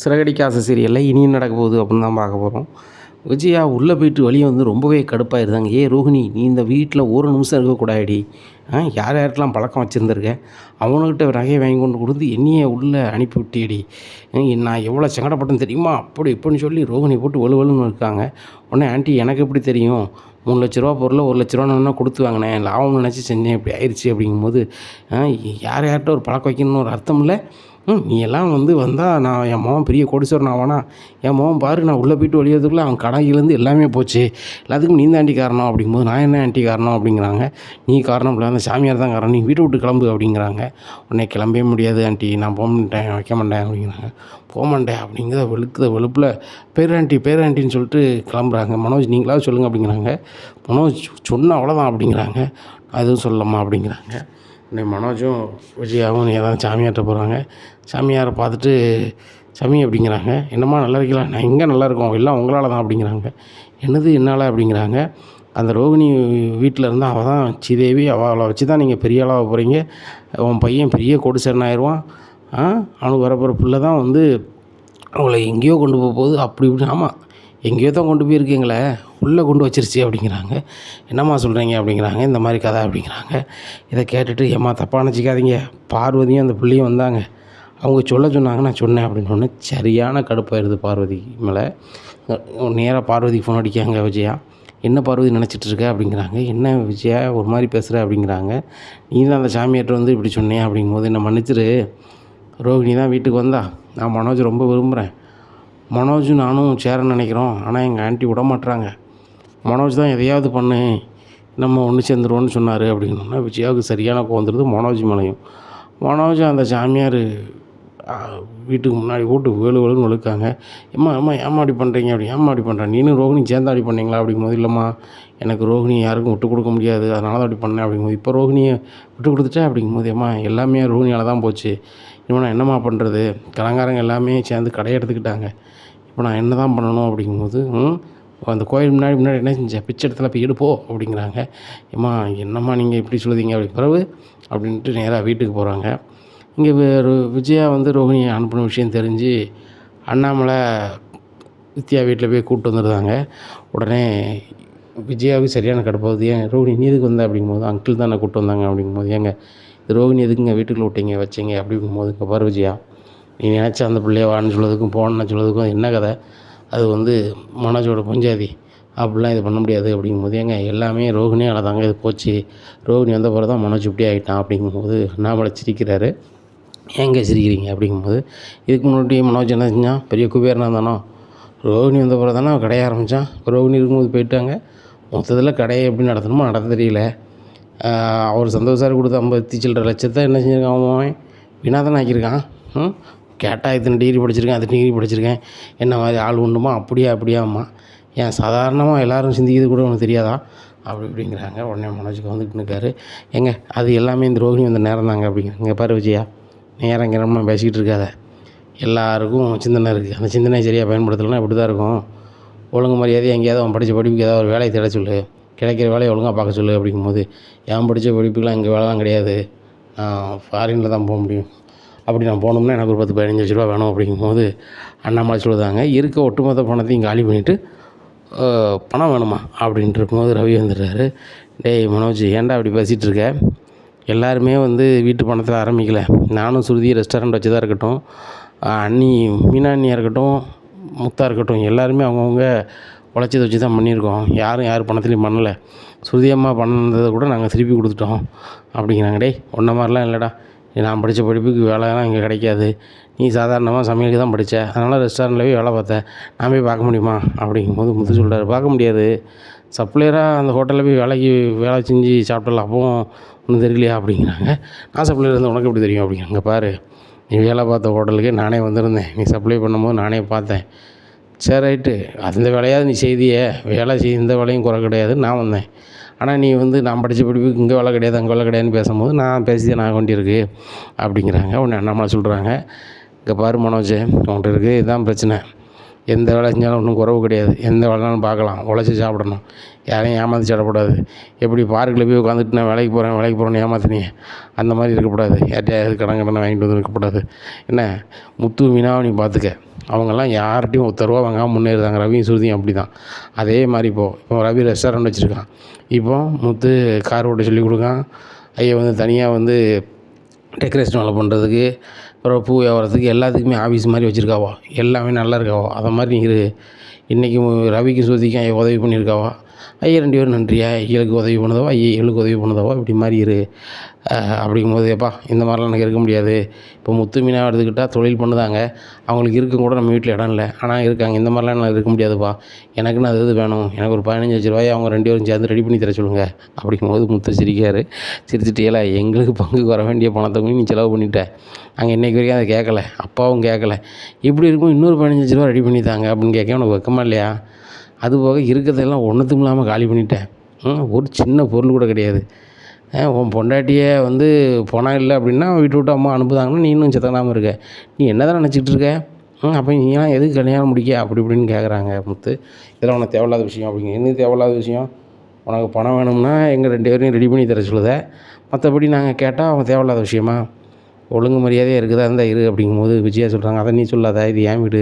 சிறகடிக்க ஆசை சீரியலில் இனியும் நடக்க போகுது அப்படின்னு தான் பார்க்க போகிறோம் விஜயா உள்ளே போயிட்டு வெளியே வந்து ரொம்பவே கடுப்பாயிருந்தாங்க. ஏ ரோஹிணி நீ இந்த வீட்டில் ஒரு நிமிஷம் இருக்கக்கூடாடி ஆ யார் யாருக்கெல்லாம் பழக்கம் வச்சுருந்துருக்க? அவனுக்கிட்ட நகையை வாங்கி கொண்டு கொடுத்து என்னையே உள்ளே அனுப்பி விட்டியடி. நான் எவ்வளோ சங்கடப்பட்டேன்னு தெரியுமா? அப்படி இப்படின்னு சொல்லி ரோஹிணி போட்டு வலு வலுன்னு இருக்காங்க. உடனே ஆண்டி எனக்கு எப்படி தெரியும்? மூணு லட்ச ரூபா பொருளை ஒரு லட்ச ரூபா கொடுத்து வாங்கினேன். லாபம் நினச்சி செஞ்சேன். இப்படி ஆயிடுச்சு அப்படிங்கும்போது யார் யார்கிட்ட ஒரு பழக்கம் வைக்கணும்னு ஒரு அர்த்தம் இல்லை. ம் நீ எல்லாம் வந்து வந்தால் நான் என் மகன் பெரிய கோடீஸ்வரன் ஆவானா? என் மகன் பாரு நான் உள்ளே போயிட்டு வெளியேறதுக்குள்ளே அவன் கடையிலேருந்து எல்லாமே போச்சு. எல்லாத்துக்கும் நீ தான் ஆண்டி காரணம். அப்படிங்கும்போது நான் என்ன ஆண்டி காரணம்? அப்படிங்கிறாங்க. நீ காரணம் இல்லை அந்த சாமியார் தான் காரணம். நீ வீட்டை விட்டு கிளம்பு. அப்படிங்கிறாங்க. உன்னை கிளம்பவே முடியாது ஆண்டி நான் போக மாட்டேன் வைக்க மாட்டேன். அப்படிங்கிறாங்க. போக மாட்டேன். அப்படிங்கிற வெளுக்குத வெளுப்பில் பேராண்டி பேராண்டின்னு சொல்லிட்டு கிளம்புறாங்க. மனோஜ் நீங்களாவது சொல்லுங்கள் அப்படிங்கிறாங்க. மனோஜ் சொன்ன அவ்வளோதான் அப்படிங்கிறாங்க. அதுவும் சொல்லலாமா அப்படிங்கிறாங்க. உடனே மனோஜும் விஜயாவும் ஏதாவது சாமியார்ட்ட போகிறாங்க சாமியாரை பார்த்துட்டு சாமி அப்படிங்கிறாங்க. என்னம்மா நல்லா இருக்கலாம் நான் எங்கே நல்லா இருக்கோம். எல்லாம் உங்களால் தான் அப்படிங்கிறாங்க. என்னது என்னால்? அப்படிங்கிறாங்க. அந்த ரோகிணி வீட்டில் இருந்தால் அவள் தான் ஸ்ரீதேவி. அவளை வச்சு தான் நீங்கள் பெரிய ஆளாக போகிறீங்க உன் பையன் பெரிய கோடீஸ்வரன் ஆயிடுவான். ஆ அவனுக்கு வரப்போகிற பிள்ளை தான் வந்து அவளை எங்கேயோ கொண்டு போக போகுது. அப்படி இப்படி. ஆமாம் எங்கேயோ தான் கொண்டு போயிருக்கீங்களே. உள்ளே கொண்டு வச்சிருச்சு அப்படிங்கிறாங்க. என்னம்மா சொல்கிறீங்க அப்படிங்கிறாங்க. இந்த மாதிரி கதை அப்படிங்கிறாங்க. இதை கேட்டுட்டு ஏம்மா தப்பாக நினச்சிக்காதீங்க. பார்வதியும் அந்த பிள்ளையும் வந்தாங்க. அவங்க சொல்ல சொன்னாங்க. நான் சொன்னேன். அப்படின்னு சொன்னேன் சரியான கடுப்பாயிருது பார்வதி மேலே. நேராக பார்வதிக்கு ஃபோன் அடிக்காங்க விஜயா என்ன பார்வதி நினச்சிட்டு இருக்க? அப்படிங்கிறாங்க. என்ன விஜயா ஒரு மாதிரி பேசுகிற அப்படிங்கிறாங்க. நீ தான் அந்த சாமியார்ட்ட வந்து இப்படி சொன்னேன். அப்படிங்கும்போது என்ன மன்னிச்சிரு. ரோகிணி தான் வீட்டுக்கு வந்தா. நான் மனோஜ் ரொம்ப விரும்புகிறேன் மனோஜும் நானும் சேரன்னு நினைக்கிறோம். ஆனால் எங்கள் ஆண்டி விட மாட்டுறாங்க மனோஜ் தான் எதையாவது பண்ணு நம்ம ஒன்று சேர்ந்துருவோன்னு சொன்னார் அப்படின்னா விஜயாவுக்கு சரியான கோவம் வந்துடுது மனோஜ் மேலேயும். மனோஜ் அந்த சாமியார் வீட்டுக்கு முன்னாடி போட்டு வேலு வேலுன்னு ஒழுக்காங்க. ஏம்மா அம்மா ஏம்மா அப்படி பண்ணுறீங்க அப்படி ஏம்மா அப்படி பண்ணுறேன் நீனும் ரோஹினி சேர்ந்து அப்படி பண்ணீங்களா? அப்படிங்கும்போது இல்லைம்மா எனக்கு ரோகிணி யாருக்கும் விட்டு கொடுக்க முடியாது. அதனால தான் அப்படி பண்ணேன். அப்படிங்கும்போது இப்போ ரோகிணியை விட்டு கொடுத்துட்டேன்? அப்படிங்கும்போது ஏம்மா எல்லாமே ரோகிணியால் தான் போச்சு. இவன் நான் என்னம்மா பண்ணுறது கலங்காரங்க எல்லாமே சேர்ந்து கடையை எடுத்துக்கிட்டாங்க. இப்போ நான் என்ன தான் பண்ணணும்? அப்படிங்கும்போது அந்த கோயில் முன்னாடி முன்னாடி என்ன செஞ்சேன் பிச்சை இடத்துல போய் எடுப்போ அப்படிங்கிறாங்க. ஏம்மா என்னம்மா நீங்கள் இப்படி சொல்லுதீங்க அப்படி. பிறகு அப்படின்ட்டு நேராக வீட்டுக்கு போகிறாங்க இங்கே வேறு விஜயா வந்து ரோஹிணியை அனுப்பின விஷயம் தெரிஞ்சு அண்ணாமலை வித்யா வீட்டில் போய் கூப்பிட்டு வந்துடுறாங்க உடனே விஜயாவுக்கு சரியான கடுப்பாகுது ஏன் ரோஹிணி நீ எதுக்கு வந்தேன் அப்படிங்கும்போது அங்கிள் தானே கூப்பிட்டு வந்தாங்க அப்படிங்கும்போது ஏங்க இது ரோஹிணி எதுக்குங்க வீட்டுக்குள்ள விட்டீங்க வச்சிங்க? அப்படிங்கும்போது இங்கே பார் விஜயா நீ நினச்ச அந்த பிள்ளைய வான்னு சொல்லதுக்கும் போகணுன்னு சொல்லதுக்கும் என்ன கதை? அது வந்து மனோஜோட பஞ்சாதி. அப்படிலாம் இது பண்ண முடியாது அப்படிங்கும்போது ஏங்க எல்லாமே ரோகிணியால் தாங்க இது போச்சு. ரோகிணி வந்த பிறகு தான் மனோஜ் இப்படி ஆகிட்டான் அப்படிங்கும்போது அண்ணாமலை சிரிக்கிறாரு. ஏங்க சிரிக்கிறீங்க அப்படிங்கும்போது இதுக்கு முன்னாடி மனோஜ் என்ன செஞ்சான்? பெரிய குபேரனாக தானோ ரோகிணி வந்த பிறகு தானே கடைய ஆரம்பித்தான் ரோகிணி இருக்கும்போது போயிட்டாங்க. மொத்தத்தில் கடையை எப்படி நடத்தணுமோ நடத்த தெரியல. அவர் சந்தோஷம் கொடுத்த ஐம்பத்தி சில்லற லட்சத்தை என்ன செஞ்சுருக்கான் அவன்? வினாதன் ஆக்கியிருக்கான். கேட்டால் இத்தனை டிகிரி படிச்சிருக்கேன் அத்தனை டிகிரி படிச்சிருக்கேன். என்ன மாதிரி ஆள் உண்டுமா? அப்படியா அப்படியாம்மா. ஏன் சாதாரணமாக எல்லோரும் சிந்திக்கிறது கூட உனக்கு தெரியாதா? அப்படி இப்படிங்கிறாங்க. உடனே மனோஜுக்கு வந்துட்டு இருக்காரு. எங்க அது எல்லாமே இந்த ரோகிணி வந்த நேரம் தாங்க அப்படிங்கிற இங்கே பாரு விஜயா நேரம் கிரமமாக பேசிக்கிட்டு இருக்காத. எல்லாருக்கும் சிந்தனை இருக்குது அந்த சிந்தனை சரியாக பயன்படுத்தலைன்னா இப்படி தான் இருக்கும். ஒழுங்கு மரியாதை எங்கேயாவது அவன் படித்த படிப்புக்கு ஏதாவது ஒரு வேலையை தேட சொல்லு. கிடைக்கிற வேலையை ஒழுங்காக பார்க்க சொல்லு அப்படிங்கும்போது ஏன் படித்த படிப்புக்கெலாம் இங்கே வேலைலாம் கிடையாது. நான் ஃபாரினில் தான் போக முடியும். அப்படி நான் போனோம்னா எனக்கு ஒரு பத்து பதினஞ்சு லட்ச ரூபா வேணும் அப்படிங்கும்போது அண்ணாமலை சொல்லுதாங்க இருக்க ஒட்டுமொத்த பணத்தையும் காலி பண்ணிவிட்டு பணம் வேணுமா? அப்படின்ட்டு இருக்கும்போது ரவி வந்துடுறாரு. டேய் மனோஜ் ஏன்டா அப்படி பேசிகிட்டு இருக்க? எல்லாருமே வந்து வீட்டு பணத்தில் ஆரம்பிக்கல. நானும் சுருதி ரெஸ்டாரண்ட் வச்சு தான் இருக்கட்டும் அண்ணி மீனா அண்ணியாக இருக்கட்டும் முத்தா இருக்கட்டும் எல்லாருமே அவங்கவுங்க உழைச்சதை வச்சு தான் பண்ணியிருக்கோம். யாரும் யார் பணத்துலையும் பண்ணலை. சுருதி அம்மா பண்ணதை கூட நாங்கள் திருப்பி கொடுத்துட்டோம். அப்படிங்கிறாங்க. டேய் ஒன்றை மாதிரிலாம் இல்லைடா. நான் படித்த படிப்புக்கு வேலைலாம் இங்கே கிடைக்காது. நீ சாதாரணமாக சமையலுக்கு தான் படித்த அதனால் ரெஸ்டாரண்ட்டில் போய் வேலை பார்த்தேன். நான் போய் பார்க்க முடியுமா? அப்படிங்கும்போது முத்து சொல்கிறார் பார்க்க முடியாது. சப்ளையராக அந்த ஹோட்டலில் போய் வேலைக்கு வேலை செஞ்சு சாப்பிடலாம் அப்பவும் ஒன்றும் தெரியலையா அப்படிங்கிறாங்க. நான் சப்ளையர் இருந்து உனக்கு எப்படி தெரியும் அப்படிங்கிறாங்க பாரு. நீ வேலை பார்த்த ஹோட்டலுக்கு நானே வந்திருந்தேன். நீ சப்ளை பண்ணும்போது நானே பார்த்தேன். சரி ரைட்டு. அந்த வேலையாவது நீ செய்தியே. வேலை செய் இந்த வேலையும் குறை கிடையாது. நான் வந்தேன். ஆனால் நீ வந்து நான் படித்த படிப்புக்கு இங்கே வேலை கிடையாது அங்கே வேலை கிடையாதுன்னு பேசும்போது நான் பேசி தான் நான் வேண்டியிருக்கு அப்படிங்கிறாங்க. உடனே அண்ணாமலை சொல்கிறாங்க இங்கே பாரு மனோஜ் உன்கிட்ட இருக்குது இதுதான் பிரச்சனை. எந்த வேலை செஞ்சாலும் ஒன்றும் குறவு கிடையாது. எந்த வேலைனாலும் பார்க்கலாம். உழைச்சி சாப்பிடணும். யாரையும் ஏமாந்து சாப்பிடக்கூடாது. எப்படி பார்க்கில் போய் உட்காந்துட்டு நான் வேலைக்கு போகிறேன் வேலைக்கு போகிறேன்னு ஏமாத்தினீங்க அந்த மாதிரி இருக்கக்கூடாது. யார்கிட்டயாவது கடன் கடனை வாங்கிட்டு வந்து இருக்கக்கூடாது என்ன? முத்து மீனாவை நீ பார்த்துக்க. அவங்கெல்லாம் யார்கிட்டையும் உத்தரவாக வாங்காமல் முன்னேறுதாங்க. ரவியும் சுருதியும் அப்படி தான் அதே மாதிரி இப்போது இப்போ ரவி ரெஸ்டாரண்ட் வச்சுருக்கான். இப்போ முத்து கார் ஓட்ட சொல்லி கொடுக்கான். ஐயா வந்து தனியாக வந்து டெக்கரேஷன் வேலை பண்ணுறதுக்கு அப்புறம் பூ வியாபாரத்துக்கு எல்லாத்துக்குமே ஆஃபீஸ் மாதிரி வச்சுருக்காவா? எல்லாமே நல்லா இருக்காவோ? அதை மாதிரி நீங்கள் இரு இன்றைக்கி ரவிக்கு சுருதிக்கும் உதவி பண்ணியிருக்காவா? ஐயா ரெண்டு பேரும் நன்றியா? ஐயலுக்கு உதவி பண்ணதவோ? ஐயா ஏழுக்கு உதவி பண்ணதவோ? இப்படி மாதிரி இரு. அப்படிங்கும்போது எப்பா இந்த மாதிரிலாம் எனக்கு இருக்க முடியாது. இப்போ முத்து மீனாக எடுத்துக்கிட்டால் தொழில் பண்ணுதாங்க. அவங்களுக்கு இருக்கும் கூட நம்ம வீட்டில் இடம் இல்லை. ஆனால் இருக்காங்க. இந்த மாதிரிலாம் நான் இருக்க முடியாதுப்பா. எனக்குன்னு அது இது வேணும்? எனக்கு ஒரு பதினஞ்சு லட்ச ரூபாய் அவங்க ரெண்டு பேரும் சேர்ந்து ரெடி பண்ணி தர சொல்லுங்க. அப்படிங்கும்போது முத்து சிரிக்காரு சிரிச்சிட்டு ஏல எங்களுக்கு பங்குக்கு வர வேண்டிய பணத்தை நீ செலவு பண்ணிட்டேன் அங்கே இன்றைக்கு வரைக்கும் அதை கேட்கல. அப்பாவும் கேட்கல. இப்படி இருக்கும் இன்னொரு பதினஞ்சு லட்ச ரூபா ரெடி பண்ணி தாங்க அப்படின்னு கேட்க உனக்கு வெக்கமா இல்லையா? அது போக இருக்கிறதெல்லாம் ஒன்றுத்தும் இல்லாமல் காலி பண்ணிட்டேன். ஒரு சின்ன பொருள் கூட கிடையாது. உன் பொண்டாட்டியே வந்து பணம் இல்லை அப்படின்னா வீட்டு விட்டு அம்மா அனுப்புதாங்கன்னா நீ இன்னும் செத்தனாமல் இருக்க. நீ என்ன தான் நினச்சிக்கிட்டு இருக்க? ம், அப்போ நீலாம் எதுக்கு கல்யாணம் முடிக்க? அப்படி இப்படின்னு கேட்குறாங்க முத்து. இதெல்லாம் உனக்கு தேவையில்லாத விஷயம் அப்படிங்க. என்ன தேவையில்லாத விஷயம்? உனக்கு பணம் வேணும்னா எங்கள் ரெண்டு பேரையும் ரெடி பண்ணி தர சொல்லுத. மற்றபடி நாங்கள் கேட்டால் அவன் தேவையில்லாத விஷயமா? ஒழுங்கு மரியாதையாக இருக்குதா இருந்தால் இரு அப்படிங்கும்போது விஜயா சொல்கிறாங்க அதை நீ சொல்லாத இது என் வீடு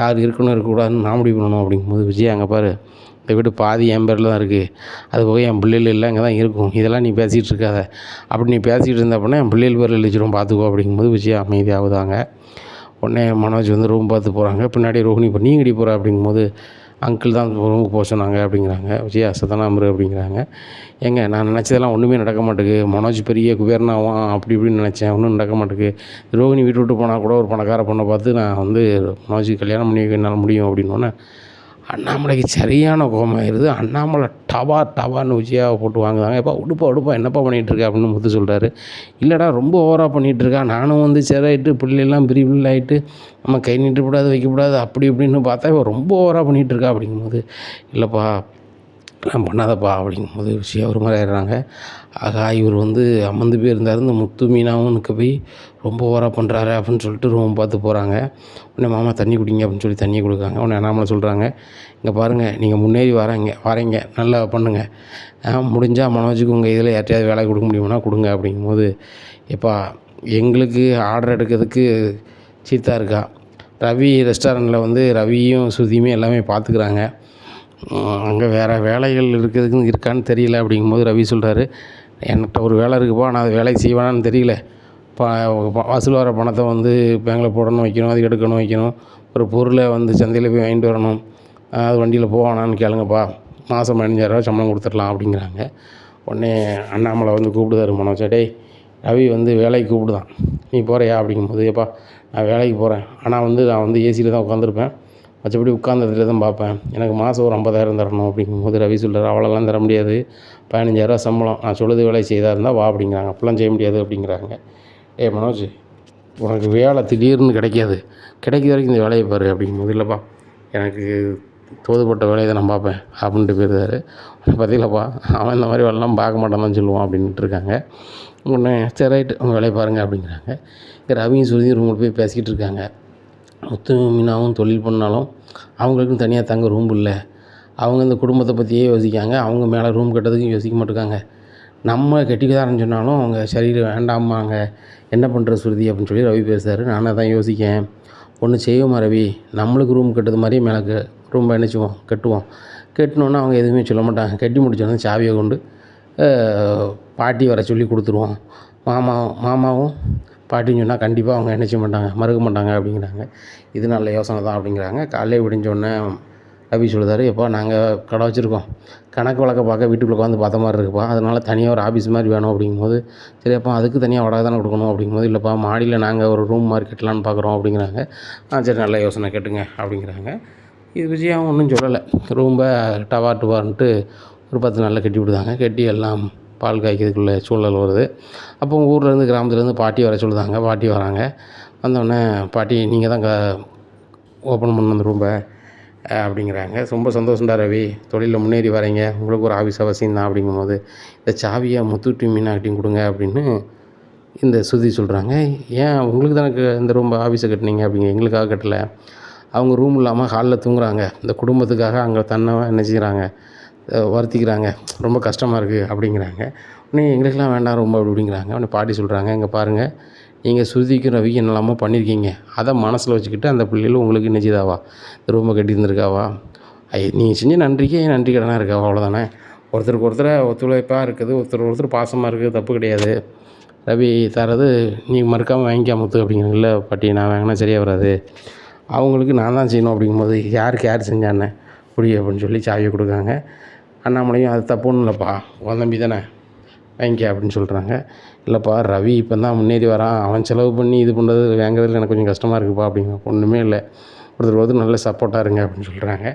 யார் இருக்கணும் இருக்கக்கூடாதுன்னு நான் முடிவு பண்ணணும். அப்படிங்கும்போது விஜயா அங்கே பாரு இந்த வீடு பாதி என் பேரில் தான் இருக்குது அது போக என் பிள்ளைகள் எல்லாம் இங்கே தான் இருக்கும் இதெல்லாம் நீ பேசிகிட்டு இருக்காத. அப்படி நீ பேசிகிட்டு இருந்த அப்படின்னா என் பிள்ளைகள் பேரில் எழுதிச்சிடும் பார்த்துக்கோ அப்படிங்கும்போது விஜயா அமைதியாகுதாங்க. உடனே மனோஜ் வந்து ரூம் பார்த்து போகிறாங்க பின்னாடி ரோஹிணி இப்போ நீங்கடி இடி போகிற அப்படிங்கும்போது அங்கிள் தான் ரூமுக்கு போக சொன்னாங்க அப்படிங்கிறாங்க. விஜய் அசதான அமரு அப்படிங்கிறாங்க. ஏங்க நான் நினச்சதெல்லாம் ஒன்றுமே நடக்க மாட்டேங்குது. மனோஜ் பெரிய குபேரனாவான் அப்படி இப்படின்னு நினச்சேன். ஒன்றும் நடக்க மாட்டேங்குது. ரோஹிணி வீட்டு விட்டு போனால் கூட ஒரு பணக்கார பொண்ணை பார்த்து நான் வந்து மனோஜுக்கு கல்யாணம் பண்ணி வைக்க என்னால் முடியும் அப்படின்னோடனே அண்ணாமலைக்கு சரியான கோபமாயிருது. அண்ணாமலை டவா டவான்னு விஜயாவை போட்டு வாங்குதாங்க எப்பா உடுப்பா உடுப்பா என்னப்பா பண்ணிகிட்டு அப்படின்னு முத்து சொல்கிறாரு இல்லைடா ரொம்ப ஓவராக பண்ணிகிட்டு இருக்கா. நானும் வந்து சரியாயிட்டு பிள்ளைலாம் பிரி பிள்ளை ஆகிட்டு நம்ம கை நீட்டக்கூடாது வைக்கக்கூடாது அப்படி இப்படின்னு பார்த்தா இவன் ரொம்ப ஓவராக பண்ணிகிட்டு இருக்கா அப்படிங்கும்போது இல்லைப்பா நான் பண்ணாதப்பா அப்படிங்கும்போது விஷயம் ஒரு மாதிரி ஆயிடுறாங்க. ஆகா இவர் வந்து அமர்ந்து போயிருந்தார். இந்த முத்து மீனாவும் நிற்க போய் ரொம்ப ஓராக பண்ணுறாரு அப்படின்னு சொல்லிட்டு ரூம் பார்த்து போகிறாங்க உடனே மாமா தண்ணி குடிங்க அப்படின்னு சொல்லி தண்ணி கொடுக்காங்க உடனே அண்ணாமலை சொல்கிறாங்க இங்கே பாருங்கள் நீங்கள் முன்னேறி வரீங்க வரீங்க நல்லா பண்ணுங்கள் முடிஞ்சால் மனோஜுக்கு உங்கள் இதில் யார்ட்டையாவது வேலை கொடுக்க முடியும்னா கொடுங்க அப்படிங்கும்போது எப்பா எங்களுக்கு ஆர்டர் எடுக்கிறதுக்கு சீத்தா இருக்கா. ரவி ரெஸ்டாரண்ட்டில் வந்து ரவியும் சுதியுமே எல்லாமே பார்த்துக்குறாங்க. அங்கே வேறு வேலைகள் இருக்கிறதுக்கு இருக்கான்னு தெரியல அப்படிங்கும்போது ரவி சொல்கிறாரு என்கிட்ட ஒரு வேலை இருக்குப்பா நான் அது வேலைக்கு செய்வேனான்னு தெரியல. ப வசூல் வர பணத்தை வந்து பேங்கில் போடணும் வைக்கணும் அது எடுக்கணும் வைக்கணும். ஒரு பொருளை வந்து சந்தையில் போய் வாங்கிட்டு வரணும். அது வண்டியில் போவானான்னு கேளுங்கப்பா. மாதம் பதினஞ்சாயிரரூவா சம்பளம் கொடுத்துடலாம் அப்படிங்கிறாங்க. உடனே அண்ணாமலை வந்து கூப்பிடுதாரு மனோஜா டேய் ரவி வந்து வேலைக்கு கூப்பிடுதான். நீ போகிறியா அப்படிங்கும்போது ஏப்பா நான் வேலைக்கு போகிறேன் ஆனால் வந்து நான் வந்து ஏசியில் தான் உட்காந்துருப்பேன். மற்றபடி உட்கார்ந்த இடத்துல தான் பார்ப்பேன். எனக்கு மாதம் ஒரு ஐம்பதாயிரம் தரணும் அப்படிங்கும்போது ரவி சொல்கிறார் அவ்வளோலாம் தர முடியாது. பதினஞ்சாயிரரூவா சம்பளம். நான் சொல்லுது வேலை செய்தா இருந்தால் வா அப்படிங்கிறாங்க. அப்போல்லாம் செய்ய முடியாது அப்படிங்கிறாங்க. ஏ மனோஜ் உனக்கு வேலை திடீர்னு கிடைக்காது. கிடைக்கிற வரைக்கும் இந்த வேலையை பாரு அப்படிங்கும்போது இல்லைப்பா எனக்கு தோதுப்பட்ட வேலையை தான் நான் பார்ப்பேன் அப்படின்ட்டு போயிருந்தாரு. பார்த்தீங்களாப்பா அவன் இந்த மாதிரி வேலைலாம் பார்க்க மாட்டான் தான் சொல்லுவான் அப்படின்ட்டு இருக்காங்க. உடனே சரி ரைட்டு உங்கள் வேலையை பாருங்கள் அப்படிங்கிறாங்க. இங்க ரவியும் சுருதியும் ரூமில் போய் பேசிக்கிட்டு இருக்காங்க. முத்து மீனாவும் தொழில் பண்ணாலும் அவங்களுக்கும் தனியாக தங்க ரூம் இல்லை. அவங்க இந்த குடும்பத்தை பற்றியே யோசிக்காங்க. அவங்க மேலே ரூம் கட்டுறதுக்கும் யோசிக்க மாட்டேங்காங்க நம்ம கெட்டிக்கதாரன்னு சொன்னாலும் அவங்க சரி வேண்டாமாங்க என்ன பண்ணுற சுருதி அப்படின்னு சொல்லி ரவி பேசுகிறாரு நானும் அதான் யோசிக்கேன். ஒன்று செய்வோமா ரவி? நம்மளுக்கு ரூம் கட்டுறது மாதிரியே மேலே ரூம் நினச்சிவோம் கட்டுவோம். கட்டினோன்னா அவங்க எதுவுமே சொல்ல மாட்டாங்க. கட்டி முடிச்சோன்னா சாவியை கொண்டு பாட்டி வர சொல்லி கொடுத்துருவோம். மாமாவும் மாமாவும் பாட்டின்னு சொன்னால் கண்டிப்பாக அவங்க என்ன செய்ய மாட்டாங்க? மறுக்க மாட்டாங்க அப்படிங்கிறாங்க. இது நல்ல யோசனை தான் அப்படிங்கிறாங்க. காலையில் விடிஞ்சோடனே ரவி சொல்லுதார் எப்போ நாங்கள் கடை வச்சுருக்கோம். கணக்கு வழக்க பார்க்க வீட்டுக்குள்ளே உட்காந்து பார்த்த மாதிரி இருக்குப்பா. அதனால் தனியாக ஒரு ஆஃபீஸ் மாதிரி வேணும் அப்படிங்கும்போது சரி அப்போ அதுக்கு தனியாக வாடகை தானே கொடுக்கணும்? அப்படிங்கும்போது இல்லைப்பா மாடியில் நாங்கள் ஒரு ரூம் மாதிரி கட்டலான்னு பார்க்குறோம் அப்படிங்கிறாங்க. ஆ சரி நல்ல யோசனை கேட்டுங்க அப்படிங்கிறாங்க. இது விஜயம் ஒன்றும் சொல்லலை. ரொம்ப டவா டுவான்ட்டு ஒரு பத்து நாளில் கட்டி விடுதாங்க. கட்டி எல்லாம் பால் காய்க்கிறதுக்குள்ள சூழல் வருது. அப்போ ஊர்லேருந்து கிராமத்துலேருந்து பாட்டி வர சொல்லுதாங்க. பாட்டி வராங்க. வந்தோடனே பாட்டி நீங்கள் தான் க ஓப்பன் பண்ண அந்த ரூமை அப்படிங்கிறாங்க. ரொம்ப சந்தோஷம்டா ரவி. தொழிலில் முன்னேறி வரீங்க. உங்களுக்கு ஒரு ஆஃபீஸ் அவசியம் தான் அப்படிங்கும்போது இந்த சாவியை முத்துட்டி மீனாகிட்டையும் கொடுங்க அப்படின்னு இந்த சுதி சொல்கிறாங்க ஏன் உங்களுக்கு தானே க- இந்த ரூம் ஆஃபீஸை கட்டினீங்க? அப்படிங்க எங்களுக்காக கட்டலை. அவங்க ரூம் இல்லாமல் ஹாலில் தூங்குறாங்க. இந்த குடும்பத்துக்காக அங்கே தன்னை நினச்சிக்கிறாங்க. வருத்திக்கிறாங்க. ரொம்ப கஷ்டமாக இருக்குது அப்படிங்கிறாங்க. உடனே எங்களுக்கெல்லாம் வேண்டாம் ரொம்ப அப்படிங்கிறாங்க உடனே பாட்டி சொல்கிறாங்க இங்கே பாருங்கள் நீங்கள் சுருதிக்கும் ரவிக்கு என்னெல்லாமோ பண்ணியிருக்கீங்க. அதை மனசில் வச்சுக்கிட்டு அந்த பிள்ளைகள் உங்களுக்கு என்ன ரூமை கட்டி இருந்திருக்காவா ஐ நீங்கள் செஞ்ச நன்றிக்கே நன்றி கடனாக இருக்காவா? அவ்வளோதானே ஒருத்தருக்கு ஒருத்தரை ஒத்துழைப்பாக இருக்குது ஒருத்தர் ஒருத்தர் பாசமாக இருக்குது தப்பு கிடையாது. ரவி தரது நீ மறுக்காமல் வாங்கிக்கா முத்து அப்படிங்கிறாங்க. இல்லை பாட்டி நான் வாங்கினா சரியாக வராது. அவங்களுக்கு நான் தான் செய்யணும் அப்படிங்கும்போது யாருக்கு யார் செஞ்சானே அப்படி அப்படின்னு சொல்லி சாவியை கொடுக்காங்க அண்ணாமலையும் அது தப்பு ஒன்றும் இல்லைப்பா உன் தம்பி தானே வாங்கிக்க அப்படின்னு சொல்கிறாங்க இல்லைப்பா ரவி இப்போ தான் முன்னேறி வரான் அவன் செலவு பண்ணி இது பண்ணுறது வாங்குறதுல எனக்கு கொஞ்சம் கஷ்டமாக இருக்குப்பா அப்படிங்க ஒன்றுமே இல்லை. ஒருத்தர் ஒருத்தர் நல்ல சப்போர்ட்டாக இருங்க அப்படின்னு சொல்கிறாங்க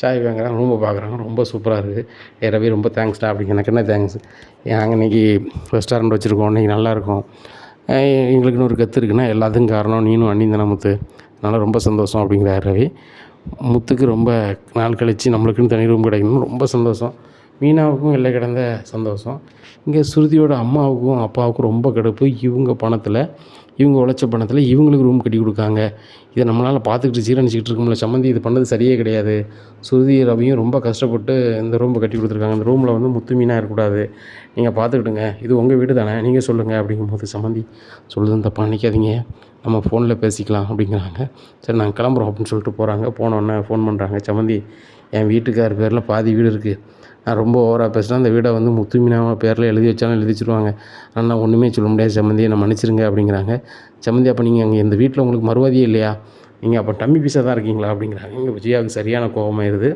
சாய் வாங்குறாங்க ரூமை பார்க்குறாங்க ரொம்ப சூப்பராக இருக்குது ஏ ரவி ரொம்ப தேங்க்ஸ்டா அப்படிங்க எனக்கு என்ன தேங்க்ஸ் நாங்கள் இன்றைக்கி ரெஸ்டாரண்ட் வச்சுருக்கோம் இன்றைக்கி நல்லாயிருக்கும் எங்களுக்கு எங்களுக்குன்னு ஒரு கற்று இருக்குன்னா எல்லாத்துக்கும் காரணம் நீனும் அண்ணியும் முத்து. அதனால் ரொம்ப சந்தோஷம் அப்படிங்கிறார் ரவி. முத்துக்கு ரொம்ப நாள் கழித்து நம்மளுக்குன்னு தனி ரூம் கிடைக்கணும்னு ரொம்ப சந்தோஷம். மீனாவுக்கும் எல்லை கிடந்த சந்தோஷம். இங்கே ஸ்ருதியோட அம்மாவுக்கும் அப்பாவுக்கும் ரொம்ப கடுப்பு. இவங்க பணத்தில் இவங்க உழைச்ச பணத்தில் இவங்களுக்கு ரூம் கட்டி கொடுக்காங்க. இதை நம்மளால் பார்த்துக்கிட்டு சீரணிச்சிக்கிட்டு இருக்கோம்ல சம்மந்தி இது பண்ணது சரியே கிடையாது. ஸ்ருதி ரவியும் ரொம்ப கஷ்டப்பட்டு இந்த ரூம் கட்டி கொடுத்துருக்காங்க. இந்த ரூமில் வந்து முத்து மீனாக இருக்கக்கூடாது. நீங்கள் பார்த்துக்கிட்டுங்க இது உங்கள் வீடு தானே? நீங்கள் சொல்லுங்கள் அப்படிங்கும்போது சம்மந்தி சொல்லுதுன்னு தப்பாக நினைக்காதீங்க. நம்ம ஃபோனில் பேசிக்கலாம் அப்படிங்கிறாங்க. சரி நாங்கள் கிளம்புறோம் அப்படின்னு சொல்லிட்டு போகிறாங்க போனோடனே ஃபோன் பண்ணுறாங்க சம்மந்தி என் வீட்டுக்கார் பேரில் பாதி வீடு இருக்குது நான் ரொம்ப ஓவராக பேசினா அந்த வீடை வந்து முத்துமீனா பேரில் எழுதி வச்சாலும் எழுதி வச்சுருவாங்க ஆனால் நான் ஒன்றுமே சொல்ல முடியாது சம்மந்தி என்னை மன்னிச்சிருங்க அப்படிங்கிறாங்க. சம்மந்தி அப்போ நீங்கள் அங்கே இந்த வீட்டில் உங்களுக்கு மறுவாதியே இல்லையா? நீங்கள் அப்போ டம்மி பீஸாக தான் இருக்கீங்களா? அப்படிங்கிறாங்க. இங்கே விஜயாவுக்கு சரியான கோபமாயிருது.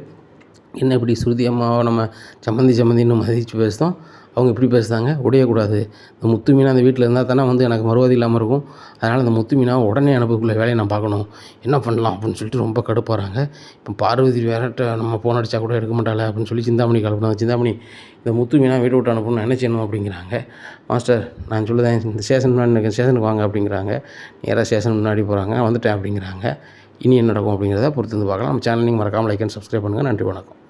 என்ன இப்படி ஸ்ருதி அம்மாவை நம்ம சம்மந்தி சம்மந்தின்னு மதித்து பேசுகிறோம் அவங்க இப்படி பேசுனாங்க உடையக்கூடாது. இந்த முத்து மீனா அந்த வீட்டில் இருந்தால் தானே வந்து எனக்கு மறுவாதி இல்லாமல் இருக்கும். அதனால் அந்த முத்து மீனாவை உடனே அனுப்பக்குள்ள வேலையை நான் பார்க்கணும். என்ன பண்ணலாம் அப்படின்னு சொல்லிட்டு ரொம்ப கடுப்பாகிறாங்க இப்போ பார்வதி வேறட்ட நம்ம ஃபோன் அடித்தா கூட எடுக்க மாட்டாளே அப்படின்னு சொல்லி சிந்தாமணி கலப்புனாங்க சிந்தாமணி இந்த முத்து மீனா வீட்டை விட்டு அனுப்பணும் என்ன செய்யணும்? அப்படிங்கிறாங்க. மாஸ்டர் நான் சொல்லுதேன் இந்த ஸ்டேஷன் முன்னாடி ஸ்டேஷனுக்கு வாங்க அப்படிங்கிறாங்க. நேராக ஸ்டேஷன் முன்னாடி போகிறாங்க வந்துட்டேன் அப்படிங்கிறாங்க. இனி என்ன நடக்கும் அப்படிங்கிறத பொறுத்து வந்து பார்க்கலாம். நம்ம சேனல் நீங்கள் மறக்காமல் லைக் அண்ட் சப்ஸ்கிரைப் பண்ணுங்கள் நன்றி வணக்கம்.